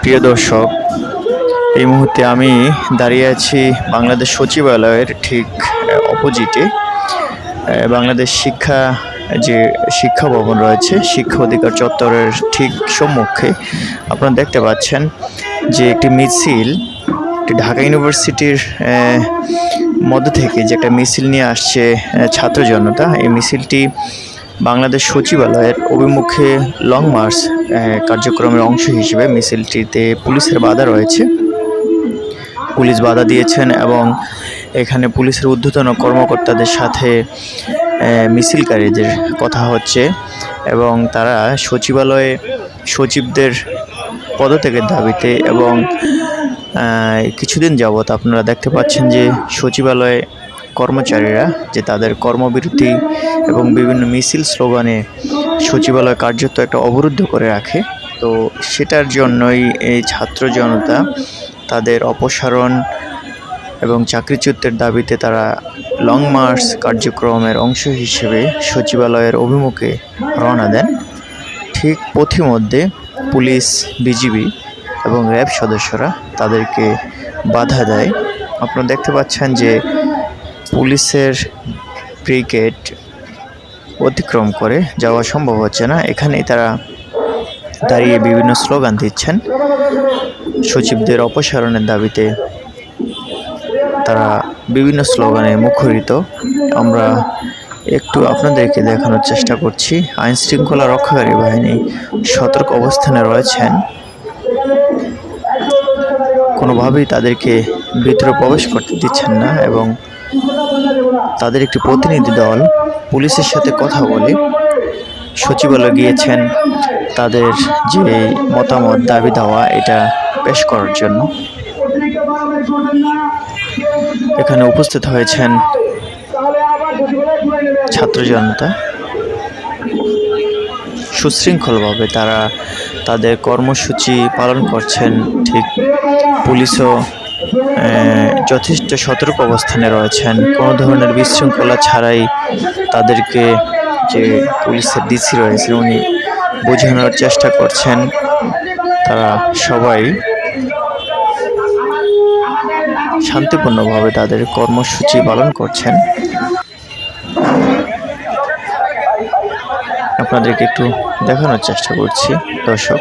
প্রিয় দর্শক, এই মুহূর্তে আমি দাঁড়িয়ে আছি বাংলাদেশ সচিবালয়ের ঠিক অপোজিটে বাংলাদেশ শিক্ষা, যে শিক্ষা ভবন রয়েছে, শিক্ষা অধিকার চত্বরের ঠিক সম্মুখে আপনারা দেখতে পাচ্ছেন যে একটি মিছিল ঢাকা ইউনিভার্সিটির মধ্য থেকে যে একটা মিছিল নিয়ে আসছে ছাত্র জনতা এই মিছিলটি বাংলাদেশ সচিবালয়ের অভিমুখে লং মার্চ কার্যক্রমের অংশ হিসেবে মিছিলটিতে পুলিশের বাধা রয়েছে। পুলিশ বাধা দিয়েছেন এবং এখানে পুলিশের ঊর্ধ্বতন কর্মকর্তাদের সাথে মিছিলকারীদের কথা হচ্ছে এবং তারা সচিবালয়ে সচিবদের পদত্যাগের দাবিতে এবং কিছুদিন যাবৎ আপনারা দেখতে পাচ্ছেন যে সচিবালয়ে কর্মচারীরা যে তাদের কর্মবিরতি এবং বিভিন্ন মিছিল স্লোগানে সচিবালয় কার্যত একটা অবরুদ্ধ করে রাখে। তো সেটার জন্যই এই ছাত্র জনতা তাদের অপসারণ এবং চাকরিচ্যুতের দাবিতে তারা লং মার্চ কার্যক্রমের অংশ হিসেবে সচিবালয়ের অভিমুখে রওনা দেন। ঠিক পথিমধ্যে পুলিশ, বিজিবি এবং র্যাব সদস্যরা তাদেরকে বাধা দেয়। আপনারা দেখতে পাচ্ছেন যে পুলিশের ব্রিগেড অতিক্রম করে যাওয়া সম্ভব হচ্ছে না। এখানেই তারা দাঁড়িয়ে বিভিন্ন স্লোগান দিচ্ছেন। সচিবদের অপসারণের দাবিতে তারা বিভিন্ন স্লোগানে মুখরিত। আমরা একটু আপনাদেরকে দেখানোর চেষ্টা করছি। আইন শৃঙ্খলা রক্ষাকারী বাহিনী সতর্ক অবস্থানে রয়েছেন। কোনোভাবেই তাদেরকে ভিতরে প্রবেশ করতে দিচ্ছেন না এবং তাদের একটি প্রতিনিধি দল পুলিশের সাথে কথা বলে সচিবালয়ে গিয়েছেন তাদের যে মতামত, দাবি, দেওয়া, এটা পেশ করার জন্য। এখানে উপস্থিত হয়েছেন ছাত্র জনতা। সুশৃঙ্খলভাবে তারা তাদের কর্মসূচি পালন করছেন, ঠিক পুলিশও যথেষ্ট সতর্ক অবস্থানে রয়েছেন। কোনো ধরনের বিশৃঙ্খলা ছাড়াই তাদেরকে যে পুলিশের ডিসি রয়েছে, উনি বোঝানোর চেষ্টা করছেন। তারা সবাই শান্তিপূর্ণভাবে তাদের কর্মসূচি পালন করছেন। আপনাদেরকে একটু দেখানোর চেষ্টা করছি, দর্শক।